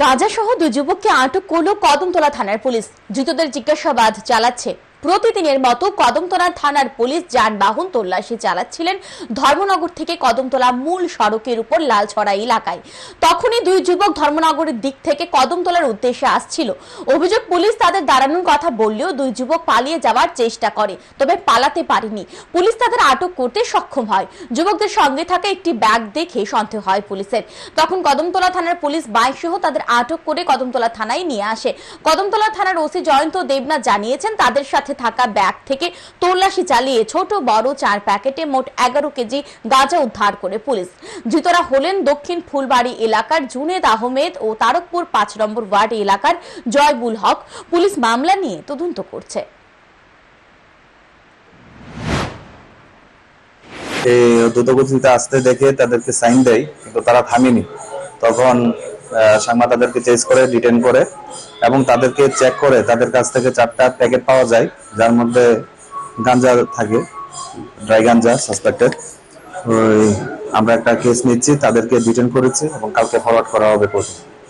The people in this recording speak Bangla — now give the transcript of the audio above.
গাঁজা সহ দুই যুবককে আটক করল কদমতলা থানার পুলিশ। ধৃতদের জিজ্ঞাসাবাদ চালাচ্ছে প্রতিদিনের মতো কদমতলা থানার পুলিশ যানবাহন তল্লাশি চালাচ্ছিলেন ধর্মনগর থেকে কদমতলা মূল সড়কের উপর লালছড়া এলাকায়। তখনই দুই যুবক ধর্মনগরের দিক থেকে কদমতলার উদ্দেশ্যে আসছিল। অভিযোগ পুলিশ তাদের দাঁড়ানোর কথা বললেও দুই যুবক পালিয়ে যাওয়ার চেষ্টা করে, তবে পালাতে পারেনি। পুলিশ তাদের আটক করতে সক্ষম হয়। যুবকদের সঙ্গে থাকা একটি ব্যাগ দেখে সন্দেহ হয় পুলিশের। তখন কদমতলা থানার পুলিশ বাইক সহ তাদের আটক করে কদমতলা থানায় নিয়ে আসে। কদমতলা থানার ওসি জয়ন্ত দেবনাথ জানিয়েছেন, তাদের সাথে থাকা ব্যাগ থেকে তল্লাশি চালিয়ে ছোট, বড় চার প্যাকেটে মোট এগারো কেজি গাঁজা উদ্ধার করে পুলিশ। ধৃতরা হলেন দক্ষিণ ফুলবাড়ি এলাকার জুনেদ আহমেদ ও তারকপুর পাঁচ নম্বর ওয়ার্ড এলাকার জয়বুল হক। পুলিশ মামলা নিয়ে তদন্ত করছে। দ্রুতগতিতে আসতে দেখে তাদেরকে সাইন দেয়, কিন্তু তারা থামেনি। তখন সাংমা তাদেরকে চেস করে ডিটেন করে এবং তাদেরকে চেক করে, তাদের কাছ থেকে চারটা প্যাকেট পাওয়া যায়, যার মধ্যে গাঞ্জা থাকে ড্রাই গাঞ্জা সাসপেক্টেড ওই, আমরা একটা কেস নিচ্ছি, তাদেরকে ডিটেন করেছি এবং কালকে ফরওয়ার্ড করা হবে